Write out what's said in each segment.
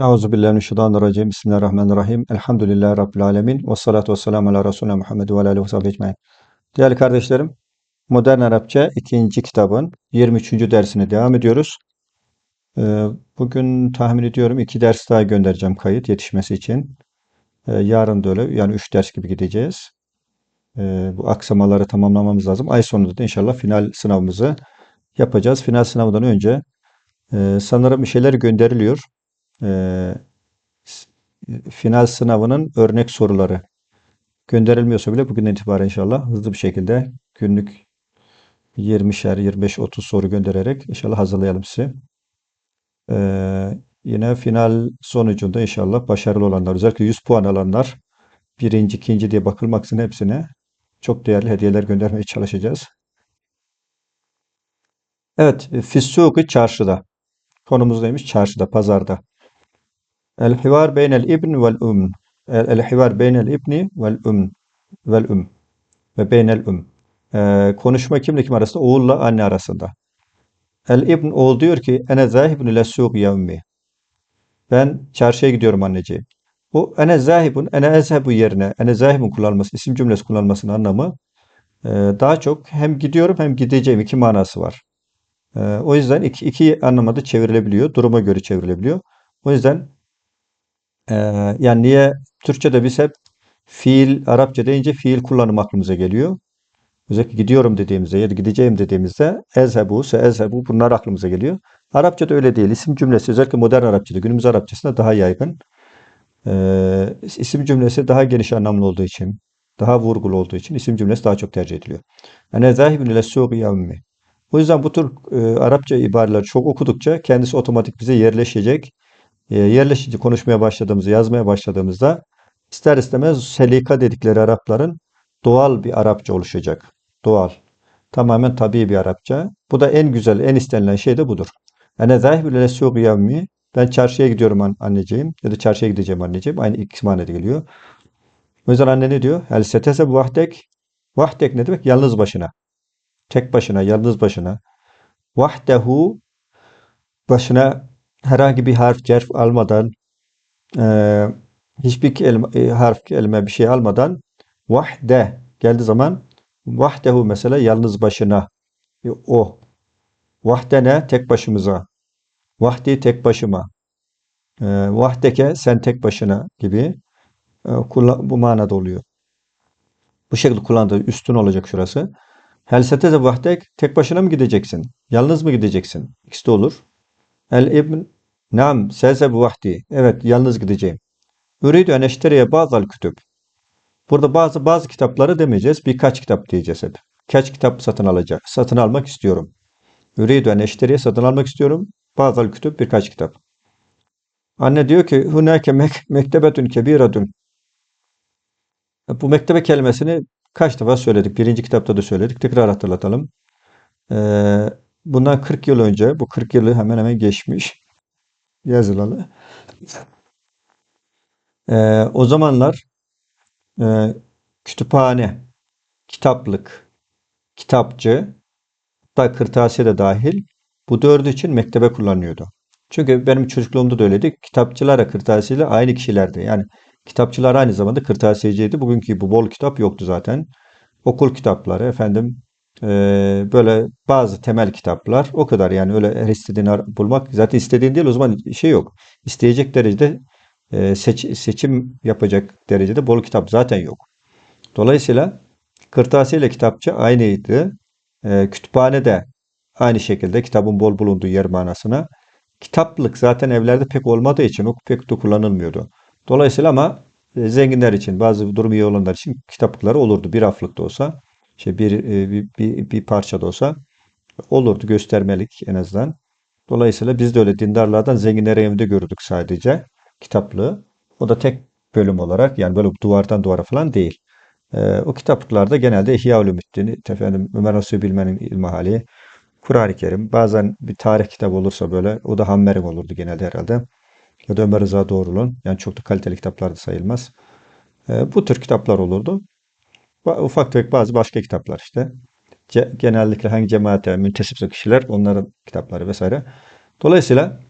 Euzubillahimineşşeytanirracim. Bismillahirrahmanirrahim. Elhamdülillahi Rabbil alemin. Ve salatu ve selamu ala Resulüne Muhammed ve aleyhi ve sahbihi ecmaîn. Değerli kardeşlerim, Modern Arapça ikinci kitabın 23. dersine devam ediyoruz. Ee, Bugün tahmin ediyorum iki ders daha göndereceğim kayıt yetişmesi için. Ee, Yarın da öyle yani üç ders gibi gideceğiz. Ee, Bu aksamaları tamamlamamız lazım. Ay sonunda da inşallah final sınavımızı yapacağız. Final sınavından önce e, sanırım bir şeyler gönderiliyor. Ee, final sınavının örnek soruları gönderilmiyorsa bile bugünden itibaren inşallah hızlı bir şekilde günlük 20'şer, 25-30 soru göndererek inşallah hazırlayalım sizi. Ee, yine final sonucunda inşallah başarılı olanlar, özellikle 100 puan alanlar, birinci, ikinci diye bakılmaksızın hepsine çok değerli hediyeler göndermeye çalışacağız. Evet, Fissuki çarşıda. Konumuz neymiş? Çarşıda, pazarda. El hivar beynel ibn vel um. El hivar beynel ibni vel um. Vel um. Ve beynel um. Ee, konuşma kimle kim arasında? Oğulla anne arasında. El ibn oğul diyor ki ene zahibun ile suq ya ummi. Ben çarşıya gidiyorum anneciğim. Bu ene zahibun, ene ezhebu yerine ene zahibun kullanılması, isim cümlesi kullanılmasının anlamı e, daha çok hem gidiyorum hem gideceğim iki manası var. E, o yüzden iki, iki anlamada çevrilebiliyor. Duruma göre çevrilebiliyor. O yüzden e, yani niye Türkçe'de biz hep fiil, Arapça deyince fiil kullanım aklımıza geliyor. Özellikle gidiyorum dediğimizde ya da gideceğim dediğimizde ezhebu, se ezhebu bunlar aklımıza geliyor. Arapçada öyle değil. İsim cümlesi özellikle modern Arapçada, günümüz Arapçasında daha yaygın. Ee, isim cümlesi daha geniş anlamlı olduğu için, daha vurgulu olduğu için isim cümlesi daha çok tercih ediliyor. Yani zahibun ile suğu. O yüzden bu tür e, Arapça ibareleri çok okudukça kendisi otomatik bize yerleşecek. E, yerleşici konuşmaya başladığımızda, yazmaya başladığımızda ister istemez selika dedikleri Arapların doğal bir Arapça oluşacak. Doğal. Tamamen tabii bir Arapça. Bu da en güzel, en istenilen şey de budur. Ene zahibul ile suğu yavmi. Ben çarşıya gidiyorum an- anneciğim ya da çarşıya gideceğim anneciğim. Aynı ikisi manada geliyor. Yüzden anne ne diyor? El setese vahdek. Vahdek ne demek? Yalnız başına. Tek başına, yalnız başına. Vahdehu başına herhangi bir harf, cerf almadan, e, hiçbir kelime, e, harf, kelime bir şey almadan vahde geldiği zaman vahdehu mesela yalnız başına e, o. Vahdene tek başımıza. Vahdi tek başıma. E, vahdeke sen tek başına gibi e, bu manada oluyor. Bu şekilde kullandığı üstün olacak şurası. Hel seteze vahdek tek başına mı gideceksin? Yalnız mı gideceksin? İkisi de olur. El ibn Nam seze bu vahdi. Evet yalnız gideceğim. Üridü en eşteriye bazal kütüb. Burada bazı bazı kitapları demeyeceğiz. Birkaç kitap diyeceğiz hep. Kaç kitap satın alacak? Satın almak istiyorum. Üridü en eşteriye satın almak istiyorum. Bazal kütüb birkaç kitap. Anne diyor ki hunake mek mektebetün kebiratun. Bu mektebe kelimesini kaç defa söyledik. Birinci kitapta da söyledik. Tekrar hatırlatalım. Ee, bundan 40 yıl önce, bu 40 yılı hemen hemen geçmiş yazılalı. Ee, o zamanlar e, kütüphane, kitaplık, kitapçı, da kırtasiye de dahil bu dördü için mektebe kullanıyordu. Çünkü benim çocukluğumda da öyleydi. Kitapçılarla kırtasiyeyle aynı kişilerdi. Yani kitapçılar aynı zamanda kırtasiyeciydi. Bugünkü gibi bol kitap yoktu zaten. Okul kitapları, efendim e, böyle bazı temel kitaplar o kadar yani öyle her istediğini bulmak zaten istediğin değil o zaman şey yok. İsteyecek derecede e, seç- seçim yapacak derecede bol kitap zaten yok. Dolayısıyla kırtasiye ile kitapçı aynıydı. E, kütüphane de aynı şekilde kitabın bol bulunduğu yer manasına. Kitaplık zaten evlerde pek olmadığı için o pek de kullanılmıyordu. Dolayısıyla ama e, zenginler için, bazı durum iyi olanlar için kitaplıkları olurdu. Bir raflık olsa, şey bir, e, bir, bir, bir parça da olsa olurdu göstermelik en azından. Dolayısıyla biz de öyle dindarlardan zenginlere evinde gördük sadece kitaplığı. O da tek bölüm olarak yani böyle duvardan duvara falan değil. Ee, o kitaplıklarda genelde İhya Ulumuddin, efendim Ömer Nasuhi Bilmen'in İlmihali, Kur'an-ı Kerim, bazen bir tarih kitabı olursa böyle o da Hammer'in olurdu genelde herhalde. Ya da Ömer Rıza Doğrul'un yani çok da kaliteli kitaplar da sayılmaz. Ee, bu tür kitaplar olurdu. Ufak tefek bazı başka kitaplar işte. Ce- genellikle hangi cemaate müntesipse kişiler onların kitapları vesaire. Dolayısıyla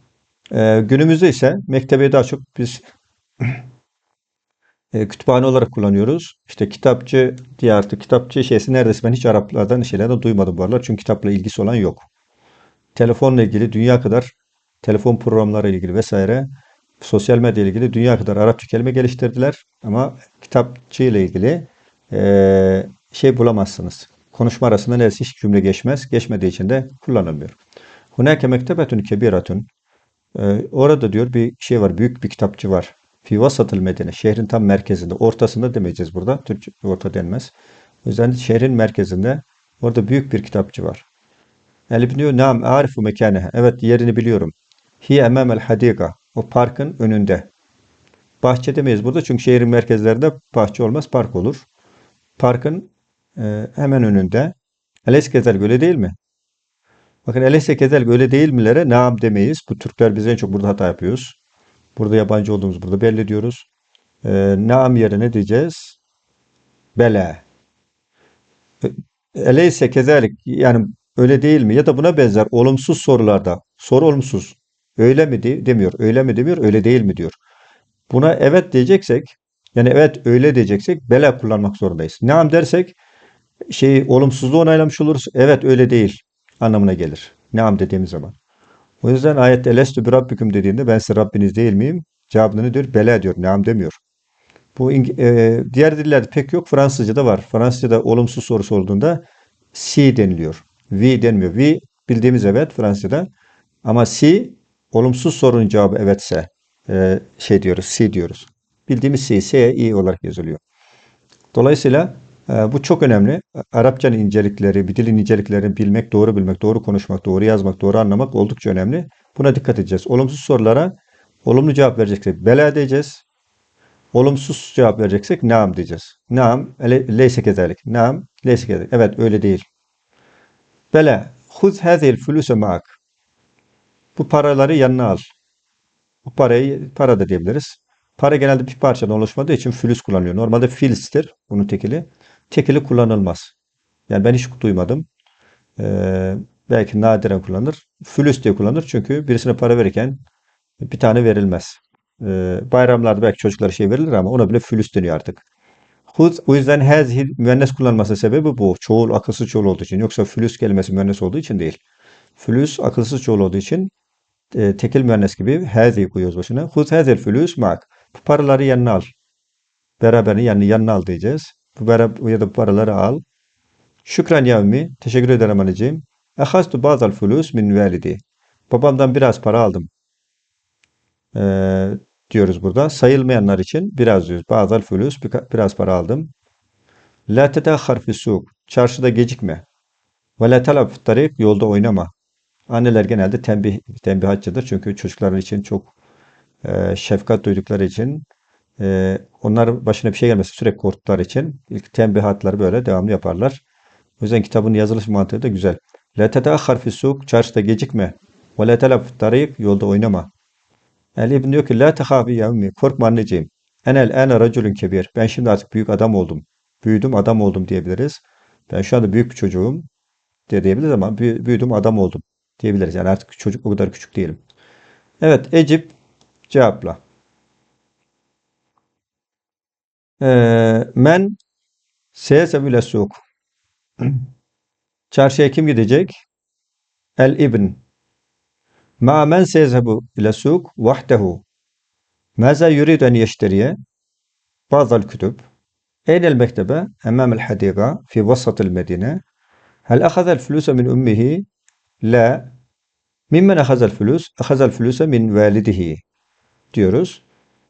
Ee, günümüzde ise mektebeyi daha çok biz e, kütüphane olarak kullanıyoruz. İşte kitapçı diye artık kitapçı şeysi neredeyse ben hiç Araplardan şeylerden duymadım bu aralar. Çünkü kitapla ilgisi olan yok. Telefonla ilgili dünya kadar telefon programları ile ilgili vesaire sosyal medya ile ilgili dünya kadar Arapça kelime geliştirdiler. Ama kitapçı ile ilgili e, şey bulamazsınız. Konuşma arasında neredeyse hiç cümle geçmez. Geçmediği için de kullanılmıyor. Hunake mektebetun kebiratun. Ee, orada diyor bir şey var. Büyük bir kitapçı var. Fi vasatıl medine. Şehrin tam merkezinde. Ortasında demeyeceğiz burada. Türkçe orta denmez. O yüzden şehrin merkezinde orada büyük bir kitapçı var. Elif diyor nam arifu mekanehe. Evet yerini biliyorum. Hi emamel hadika. O parkın önünde. Bahçe demeyiz burada çünkü şehrin merkezlerinde bahçe olmaz park olur. Parkın e, hemen önünde. Eles gezel öyle değil mi? Bakın eleyse kezel öyle değil milere naam demeyiz. Bu Türkler biz en çok burada hata yapıyoruz. Burada yabancı olduğumuz burada belli diyoruz. Ee, naam yerine diyeceğiz? Bela. Eleyse kezelik yani öyle değil mi? Ya da buna benzer olumsuz sorularda soru olumsuz. Öyle mi de- demiyor. Öyle mi demiyor. Öyle değil mi diyor. Buna evet diyeceksek yani evet öyle diyeceksek bela kullanmak zorundayız. Naam dersek şeyi olumsuzluğu onaylamış oluruz. Evet öyle değil anlamına gelir. Naam dediğimiz zaman. O yüzden ayette elestü bir rabbikum dediğinde ben size Rabbiniz değil miyim? Cevabını diyor? Bela diyor. Naam demiyor. Bu e, diğer dillerde pek yok. Fransızca'da var. Fransızca'da olumsuz sorusu olduğunda si deniliyor. Vi denmiyor. Vi bildiğimiz evet Fransızca'da. Ama si olumsuz sorunun cevabı evetse e, şey diyoruz. Si diyoruz. Bildiğimiz si, S, i olarak yazılıyor. Dolayısıyla e, bu çok önemli. Arapçanın incelikleri, bir dilin inceliklerini bilmek, doğru bilmek, doğru konuşmak, doğru yazmak, doğru anlamak oldukça önemli. Buna dikkat edeceğiz. Olumsuz sorulara olumlu cevap vereceksek bela diyeceğiz. Olumsuz cevap vereceksek naam diyeceğiz. Naam, le- leyse kezalik. Naam, leyse kezalik. Evet öyle değil. Bela, huz hazil fuluse maak. Bu paraları yanına al. Bu parayı para da diyebiliriz. Para genelde bir parçadan oluşmadığı için fülüs kullanılıyor. Normalde filstir bunun tekili. Tekili kullanılmaz. Yani ben hiç duymadım. Ee, belki nadiren kullanılır. Fülüs diye kullanılır. Çünkü birisine para verirken bir tane verilmez. Ee, bayramlarda belki çocuklara şey verilir ama ona bile fülüs deniyor artık. Huz, o yüzden hazihi müennes kullanması sebebi bu. Çoğul akılsız çoğul olduğu için. Yoksa fülüs kelimesi müennes olduğu için değil. Fülüs akılsız çoğul olduğu için e, tekil müennes gibi hazi koyuyoruz başına. Huz hazel fülüs mak. Bu paraları yanına al. Beraberini yani yanına al diyeceğiz. Bu beraber, ya da bu paraları al. Şükran yavmi. Teşekkür ederim anneciğim. Ehastu bazal fulus min validi. Babamdan biraz para aldım. Ee, diyoruz burada. Sayılmayanlar için biraz diyoruz. Bazal fulus biraz para aldım. La tetahhar fi suk. Çarşıda gecikme. Ve la telab fi tarik. Yolda oynama. Anneler genelde tembih, tembihatçıdır. Çünkü çocuklar için çok e, şefkat duydukları için e, onlar başına bir şey gelmesi sürekli korktukları için ilk tembihatları böyle devamlı yaparlar. O yüzden kitabın yazılış mantığı da güzel. La tetahhar fi suk. Çarşıda gecikme. Ve la telab fi tarik. Yolda oynama. Ali İbn diyor ki La tehafi ya ummi. Korkma anneciğim. Enel ene raculun kebir. Ben şimdi artık büyük adam oldum. Büyüdüm adam oldum diyebiliriz. Ben şu anda büyük bir çocuğum diye diyebiliriz ama büyü- büyüdüm adam oldum diyebiliriz. Yani artık çocuk o kadar küçük değilim. Evet Ecip cevapla. Men seyesebüle suk. Çarşıya kim gidecek? El ibn. Ma men seyezebu ile suk vahdehu. Maza yurid en yeşteriye? بعض الكتب أين المكتبة؟ أمام الحديقة في وسط المدينة هل أخذ الفلوس من أمه؟ لا ممن أخذ الفلوس؟ أخذ الفلوس من والده diyoruz.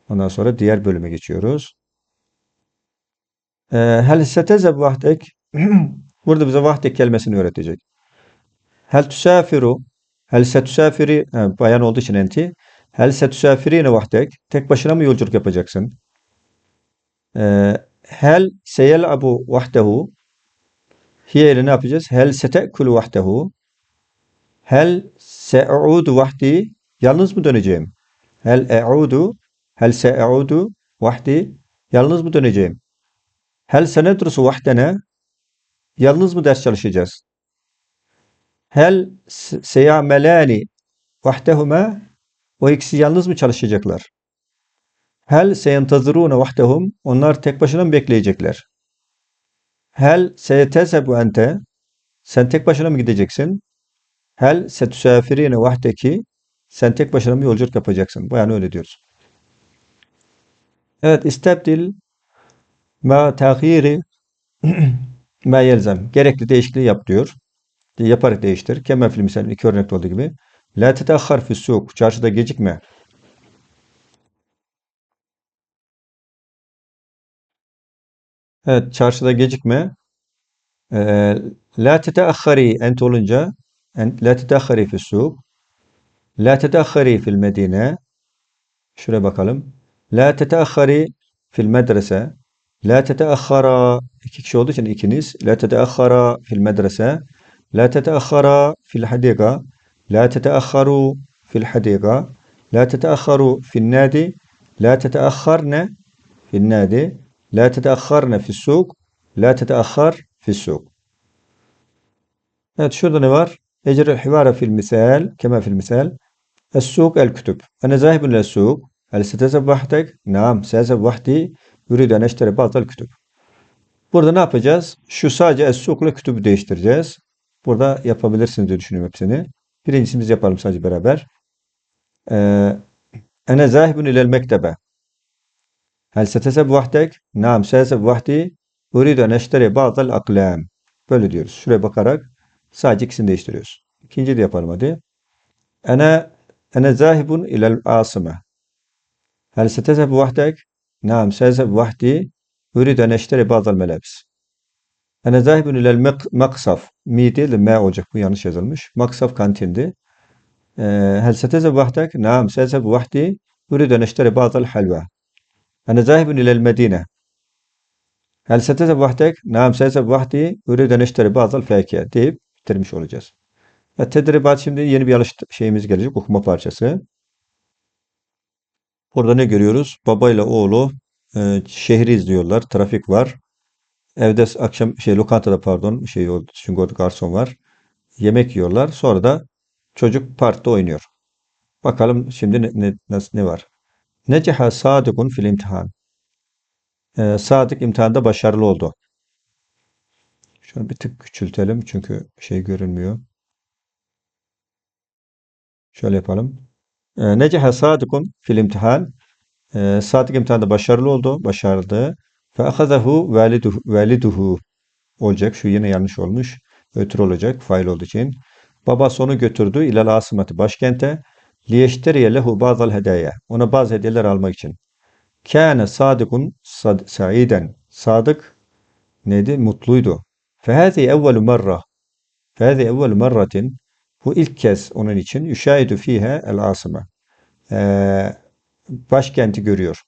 Ondan sonra diğer bölüme geçiyoruz. Ee, Hel setezeb vahdek Burada bize vahdek kelimesini öğretecek. Hel tusafiru Hel setusafiri ha, bayan olduğu için enti. Hel setusafirine vahdek tek başına mı yolculuk yapacaksın? Ee, hel seyel'abu vahdehu hiye ne yapacağız? Hel sete'kulu vahdehu hel se'udu vahdi yalnız mı döneceğim? Hel e'udu hel se'udu vahdi yalnız mı döneceğim? Hel senedrusu vahdena yalnız mı ders çalışacağız? Hel se- seyamelani vahdehuma O ikisi yalnız mı çalışacaklar? Hel seyentazirune vahdehum. Onlar tek başına mı bekleyecekler? Hel seyetezhebu ente. Sen tek başına mı gideceksin? Hel setusafirine vahdeki. Sen tek başına mı yolculuk yapacaksın? Yani öyle diyoruz. Evet, istebdil ma tahiri ma yelzem. Gerekli değişikliği yap diyor. Yaparak değiştir. Kema fil misal iki örnekte olduğu gibi. La tetahhar fi suk. Çarşıda gecikme. Evet, çarşıda gecikme. Ee, la teteahhari ent olunca la teteahhari fi suk. لا تتأخري في المدينة. شوري قلم لا تتأخري في المدرسة. لا تتأخرا iki kişi olduğu için ikiniz لا تتأخرا في المدرسة. لا تتأخرا في الحديقة. لا تتأخروا في الحديقة. لا تتأخروا في النادي. لا تتأخرنا في النادي. لا تتأخرنا في السوق. لا تتأخر في السوق. Evet şurada ne var? Ecre hivara fil misal. Kema fil misal. السوق الكتب أنا ذاهب إلى السوق هل ستذهب وحدك؟ نعم سأذهب وحدي أريد أن أشتري بعض الكتب Burada ne yapacağız? Şu sadece es-sukla kütübü değiştireceğiz. Burada yapabilirsiniz diye düşünüyorum hepsini. Birincisini biz yapalım sadece beraber. Ee, Ene zahibun ilel mektebe. Hel seteseb vahdek? Naam seteseb vahdi. Uridu en eşteri ba'dal aklam. Böyle diyoruz. Şuraya bakarak sadece ikisini değiştiriyoruz. İkinci de yapalım hadi. Ene ene zahibun ilel asime. Hel seteseb vahdek? Naam seteseb vahdi. Uridu en eşteri ba'dal melabis. Ene zahibun ilel mek- maksaf. Mi değil de me olacak. Bu yanlış yazılmış. Maksaf kantindi. Ee, Hel setezeb vahdek? Naam setezeb vahdi. Uridu en eşteri ba'dal halva. Ene zahibun ilel medine. Hel setezeb vahdek? Naam setezeb vahdi. Uridu en eşteri ba'dal fakiye deyip bitirmiş olacağız. Ve tedribat şimdi yeni bir alış şeyimiz gelecek. Okuma parçası. Burada ne görüyoruz? Babayla oğlu e, şehri izliyorlar. Trafik var. Evde akşam şey lokantada pardon şey oldu. Çünkü orada garson var. Yemek yiyorlar. Sonra da çocuk parkta oynuyor. Bakalım şimdi ne, ne, nasıl, ne var? Neceha sadıkun fil imtihan. Ee, Sadık imtihanda başarılı oldu. Şunu bir tık küçültelim çünkü şey görünmüyor. Şöyle yapalım. Ee, Neceha sadıkun fil imtihan. Ee, Sadık imtihanda başarılı oldu. Başardı. Fe ahazahu validuhu, validuhu olacak. Şu yine yanlış olmuş. Ötür olacak. Fail olduğu için. Babası onu götürdü ilal asimati başkente. Liyeşteriye lehu bazal hedaya. Ona bazı hediyeler almak için. Kâne sadıkun sad saiden. Sadık neydi? Mutluydu. Fehâzi evvelu merra. Fehâzi evvelu merratin. Bu ilk kez onun için. Yüşâhidu fîhe el asime. Ee, başkenti görüyor.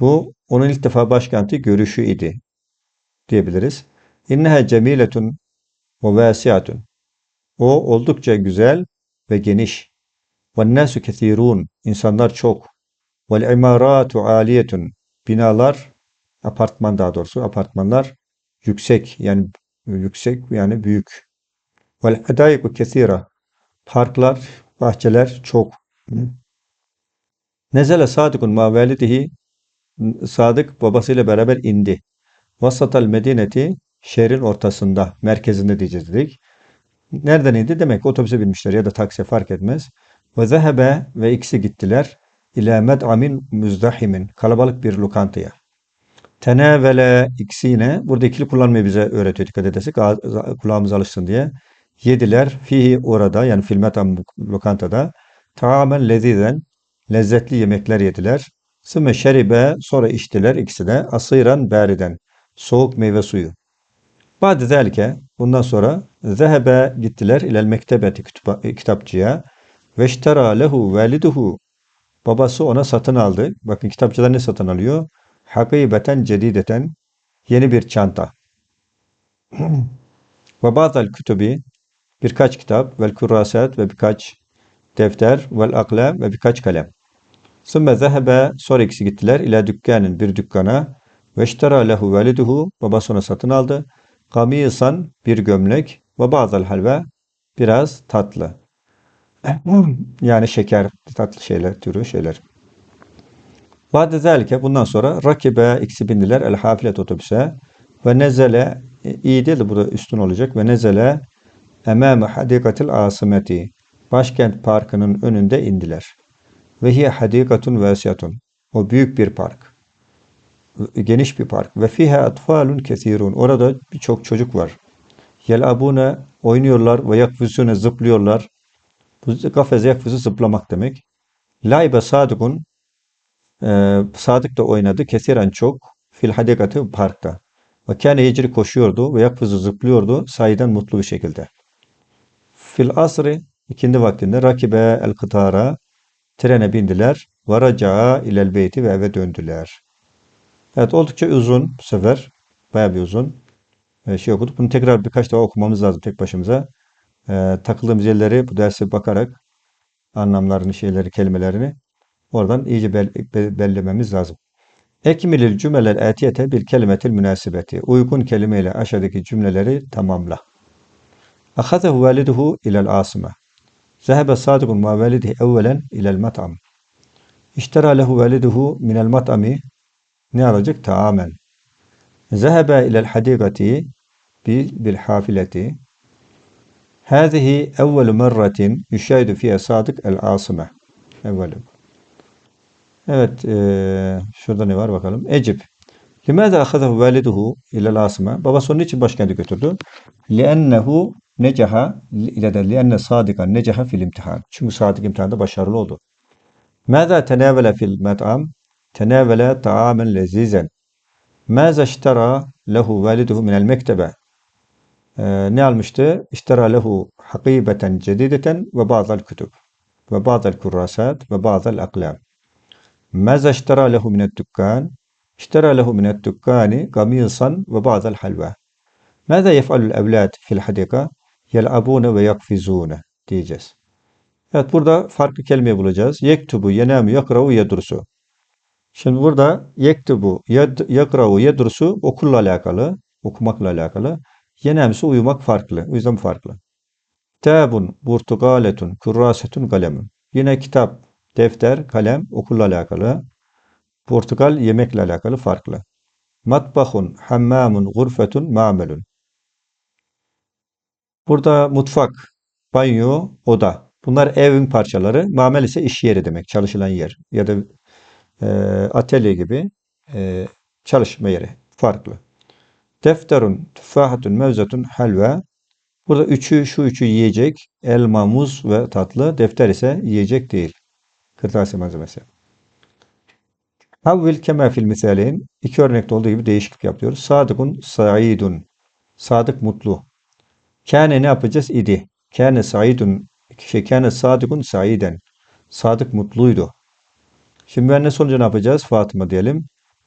Bu onun ilk defa başkenti görüşü idi diyebiliriz. İnneha cemiletun ve vasiatun. O oldukça güzel ve geniş. Ve nasu kesirun. İnsanlar çok. Vel imaratu aliyetun. Binalar, apartman daha doğrusu, apartmanlar yüksek yani yüksek yani büyük. Vel hadaiku kesira. Parklar, bahçeler çok. Nezele sadikun ma validihi. Sadık babasıyla beraber indi. Vasatal medineti şehrin ortasında, merkezinde diyeceğiz dedik. Nereden indi? Demek otobüse binmişler ya da taksiye fark etmez. Ve zehebe ve ikisi gittiler. İlâ med'amin müzdahimin. Kalabalık bir lokantaya. Tenevele ikisine. Burada ikili kullanmayı bize öğretiyor dikkat edersek. Kulağımız alışsın diye. Yediler. Fihi orada yani fil med'am lokantada. Tamamen lezizen. Lezzetli yemekler yediler. Sümme şeribe sonra içtiler ikisi de. Asıran beriden. Soğuk meyve suyu. Ba'de zelike bundan sonra zehebe gittiler ilel mektebeti kitapçıya ve iştera lehu validuhu babası ona satın aldı. Bakın kitapçılar ne satın alıyor? Hakibeten cedideten yeni bir çanta. Ve bazal kütübi birkaç kitap vel kurasat ve birkaç defter vel aklem ve birkaç kalem. Sümme zehebe sonra ikisi gittiler ila dükkanın bir dükkana ve iştera lehu validuhu babası ona satın aldı. Kamisan bir gömlek ve bazal halve biraz tatlı. Yani şeker, tatlı şeyler, türü şeyler. Ba'de zelike bundan sonra rakibe ikisi bindiler el hafilet otobüse ve nezele iyi değil de burada üstün olacak ve nezele emame hadikatil asimeti başkent parkının önünde indiler. Ve hiye hadikatun vesiyatun o büyük bir park. Geniş bir park. Ve fiha atfalun kesirun. Orada birçok çocuk var. Yelabune oynuyorlar ve yakfusune zıplıyorlar. Bu kafeze yakfusu zıplamak demek. Laibe sadikun e, Sadık da oynadı. Kesiren çok. Fil hadikati parkta. Ve kâne yecri koşuyordu ve yakfuzu zıplıyordu. Sayiden mutlu bir şekilde. Fil asri ikindi vaktinde rakibe el kıtara trene bindiler. Varaca'a ilel beyti ve eve döndüler. Evet oldukça uzun bu sefer. Bayağı bir uzun. E, şey okuduk. Bunu tekrar birkaç defa okumamız lazım tek başımıza. E, takıldığımız yerleri bu derse bakarak anlamlarını, şeyleri, kelimelerini oradan iyice bel, be- bellememiz lazım. Ekmilil cümleler etiyete bir kelimetil münasibeti. Uygun kelimeyle aşağıdaki cümleleri tamamla. Ahazehu validuhu ilel asime. Zehebe sadıkun ma validihi evvelen ilel mat'am. İştera lehu validuhu minel mat'ami. Ne alacak? Taamen. Zehebe ilel hadikati bi- bil hafileti. Hâzihi evvelu merratin yüşahidu fiye sadık el asime. Evvelu. Evet, eee, şurada ne var bakalım. Ecib. Limâze ahazahu validuhu ilel asime. Babası onun için başkenti götürdü. Liennehu necaha ile lienne sadikan necaha fil imtihan. Çünkü sadık imtihanda başarılı oldu. Mâzâ tenâvele fil met'am? Tenâvele ta'amen lezizen. Mâzâ iştera lehu validuhu minel mektebe? Ne almıştı? İştera lehu hakibeten cedideten ve bazal kütüb ve bazal kurrasat ve bazal aklam. Mâzâ iştera lehu minet dükkan? İştera lehu minet dükkani gamisan ve bazal halva. Mâzâ yef'alul evlâd fil hadika? Yel'abûne ve yakfizûne diyeceğiz. Evet burada farklı kelime bulacağız. Yektubu, yenamu, yakravu, yedrusu. Şimdi burada yektubu, yakravu, yedrusu okulla alakalı, okumakla alakalı. Yenemsi uyumak farklı. O yüzden farklı. Kitabun, burtukaletun, kurrasetun, kalemun. Yine kitap, defter, kalem okulla alakalı. Portakal yemekle alakalı farklı. Matbahun, hammamun, gurfetun, ma'melun. Burada mutfak, banyo, oda. Bunlar evin parçaları. Mamel ise iş yeri demek. Çalışılan yer. Ya da e, atölye gibi e, çalışma yeri. Farklı. Defterun, tüffahatun, mevzetun, helva. Burada üçü, şu üçü yiyecek. Elma, muz ve tatlı. Defter ise yiyecek değil. Kırtasiye malzemesi. Havvil kema fil misaleyn. İki örnekte olduğu gibi değişiklik yapıyoruz. Sadıkun, saidun. Sadık mutlu. Kâne ne yapacağız? İdi. Kâne saidun. Şey, kâne sadıkun saiden. Sadık mutluydu. Şimdi ben ne sonucu ne yapacağız? Fatıma diyelim.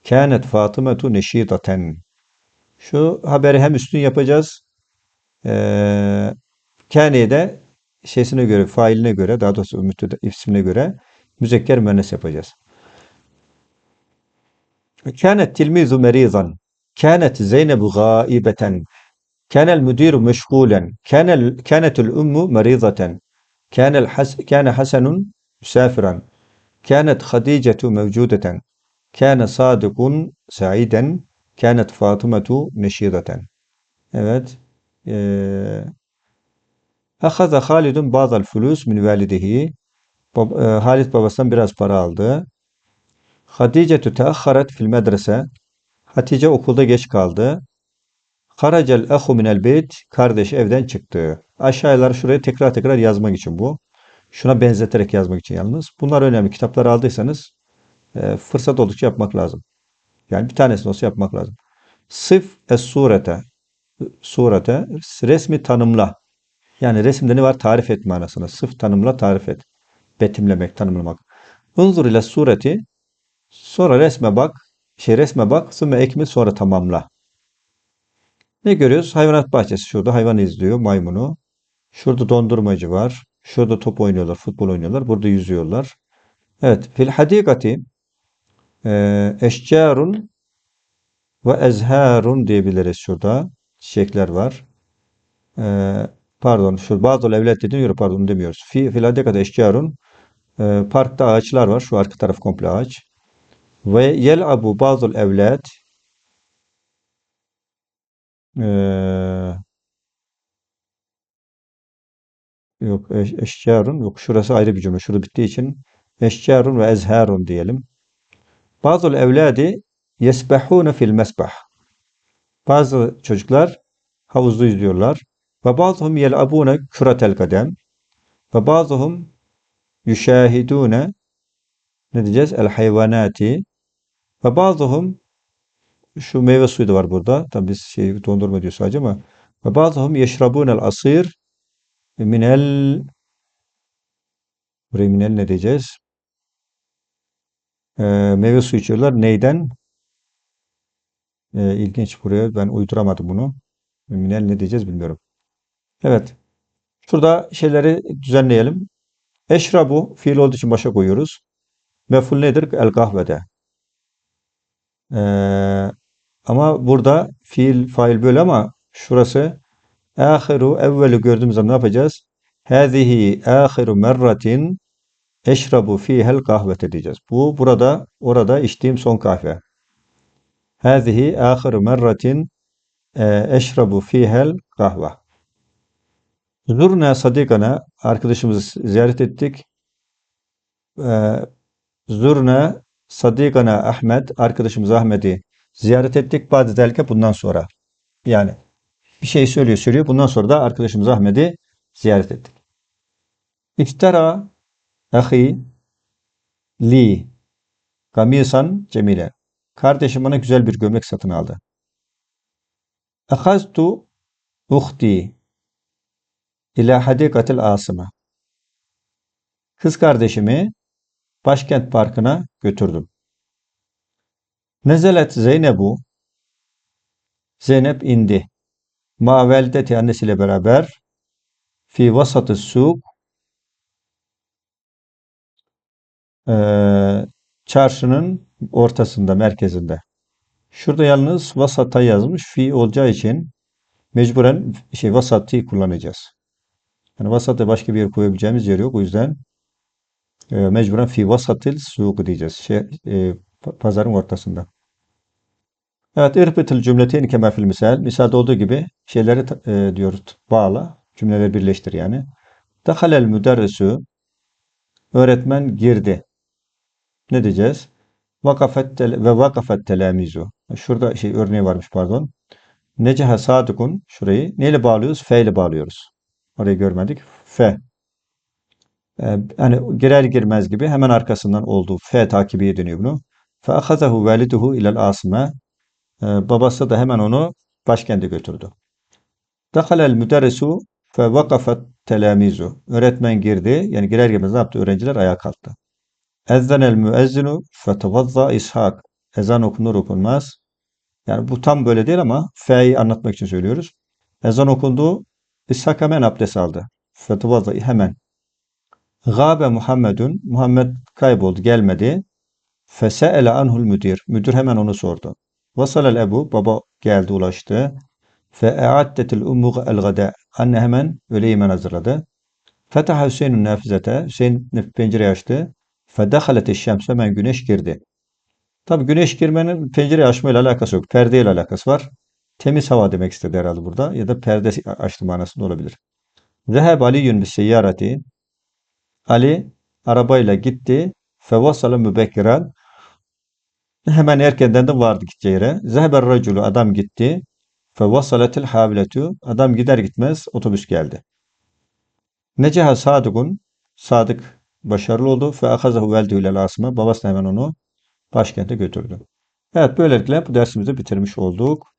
Kânet Fatımetu neşîdaten. Şu haberi hem üstün yapacağız. Ee, kâneyi de şeysine göre, failine göre, daha doğrusu mütteda ismine göre müzekker müennes yapacağız. Kânet tilmizu merizan. Kânet Zeynebu gâibeten. Kânel müdîru meşgûlen. Kânel, kânetul ummu merizeten. Kânel has, kâne Hasanun müsafiran. Kânet Hadicetu mevcudeten. Kâne Sadıkun saiden. Kânet Fatımetu neşîdaten. Evet. Ee, Ahaza Halidun bazal fulus min e, Halid babasından biraz para aldı. Haticetu teahharet fil medrese. Hatice okulda geç kaldı. Haracel ehu minel beyt. Kardeş evden çıktı. Aşağıları şuraya tekrar tekrar yazmak için bu. Şuna benzeterek yazmak için yalnız. Bunlar önemli. Kitapları aldıysanız e, fırsat oldukça yapmak lazım. Yani bir tanesini olsa yapmak lazım. Sıf es surete. Surete resmi tanımla. Yani resimde ne var? Tarif et manasına. Sıf tanımla, tarif et. Betimlemek, tanımlamak. Unzur ile sureti Sonra resme bak. Şey resme bak. Sümme ekmil sonra tamamla. Ne görüyoruz? Hayvanat bahçesi. Şurada hayvan izliyor maymunu. Şurada dondurmacı var. Şurada top oynuyorlar, futbol oynuyorlar. Burada yüzüyorlar. Evet. Fil hadikati e, eşcarun ve ezharun diyebiliriz şurada. Çiçekler var. E, pardon şu bazı evlet dediğim yere pardon demiyoruz. Fi fil hadikati eşcarun e, parkta ağaçlar var. Şu arka taraf komple ağaç. Ve yel'abu bazı evlet e, yok eş, eşcarun yok şurası ayrı bir cümle. Şurada bittiği için eşcarun ve ezharun diyelim. Bazı evladi yesbahune fil mesbah. Bazı çocuklar havuzda yüzüyorlar. Ve bazıhum yel'abune küretel kadem. Ve bazıhum yüşahidune ne diyeceğiz? El hayvanati. Ve bazıhum şu meyve suyu da var burada. Tabi biz şey dondurma diyor sadece ama ve bazıhum yeşrabunel asir minel buraya minel ne diyeceğiz? Ee, meyve suyu içiyorlar. Neyden? Ee, ilginç buraya. Ben uyduramadım bunu. Minel ne diyeceğiz bilmiyorum. Evet. Şurada şeyleri düzenleyelim. Eşrabu fiil olduğu için başa koyuyoruz. Mef'ul nedir? El kahvede. Ee, ama burada fiil fail böyle ama şurası ahiru evveli gördüğümüz zaman ne yapacağız? Hâzihi ahiru merratin eşrabu fihel kahvete diyeceğiz. Bu burada orada içtiğim son kahve. Hâzihi ahiru merratin e, eşrabu fihel kahve. Zurna sadikana arkadaşımızı ziyaret ettik. Ee, Zurna sadikana Ahmet arkadaşımız Ahmet'i ziyaret ettik. Bazı delke bundan sonra. Yani bir şey söylüyor söylüyor. Bundan sonra da arkadaşımız Ahmet'i ziyaret ettik. İftara ahi li kamisan cemile. Kardeşim bana güzel bir gömlek satın aldı. Ahaztu uhti ila hadikatil asıma. Kız kardeşimi başkent parkına götürdüm. Nezelet Zeynebu Zeynep indi. Ma veldeti annesiyle beraber fi vasatı suk ee, çarşının ortasında, merkezinde. Şurada yalnız vasata yazmış. Fi olacağı için mecburen şey vasatı kullanacağız. Yani vasata başka bir yer koyabileceğimiz yer yok. O yüzden e, mecburen fi vasatil suku diyeceğiz. Şey, e, pazarın ortasında. Evet, irbitil cümleteyni kema fil misal. Misalde olduğu gibi şeyleri e, diyoruz bağla. Cümleleri birleştir yani. Dehalel müderrisu öğretmen girdi. Ne diyeceğiz? Vakafet ve vakafet telamizu. Şurada şey örneği varmış pardon. Neceha sadukun şurayı neyle bağlıyoruz? F ile bağlıyoruz. Orayı görmedik. F. Ee, hani girer girmez gibi hemen arkasından olduğu F takibiye dönüyor bunu. Fe ahazahu validuhu ilel asime. Ee, babası da hemen onu başkente götürdü. Dahalel müderrisu fe vakafet telamizu. Öğretmen girdi. Yani girer girmez ne yaptı? Öğrenciler ayağa kalktı. Ezzenel müezzinu fe tevazza ishak. Ezan okunur okunmaz. Yani bu tam böyle değil ama F'yi anlatmak için söylüyoruz. Ezan okundu. İshak hemen abdest aldı. Fetuvazza hemen. Gâbe Muhammedun. Muhammed kayboldu, gelmedi. Fese'ele anhul müdir. Müdür hemen onu sordu. Vasalel ebu. Baba geldi, ulaştı. Fe'e'addetil ummu el gada. Anne hemen öğle yemen hazırladı. Fetaha Hüseyin'in nafizete. Hüseyin pencereyi açtı. Fedehalete şems. Hemen güneş girdi. Tabi güneş girmenin pencere açmayla alakası yok. Perdeyle alakası var. Temiz hava demek istedi herhalde burada. Ya da perde açtı manasında olabilir. Zeheb Aliyyün bis seyyareti. Ali arabayla gitti. Fevasale mübekkiren. Hemen erkenden de vardı gideceği yere. Zeheber raculu adam gitti. Fevasaletil haviletu. Adam gider gitmez otobüs geldi. Neceha sadıkun. Sadık başarılı oldu. Fe ahazahu veldü ilel asma. Babası hemen onu başkente götürdü. Evet böylelikle bu dersimizi bitirmiş olduk.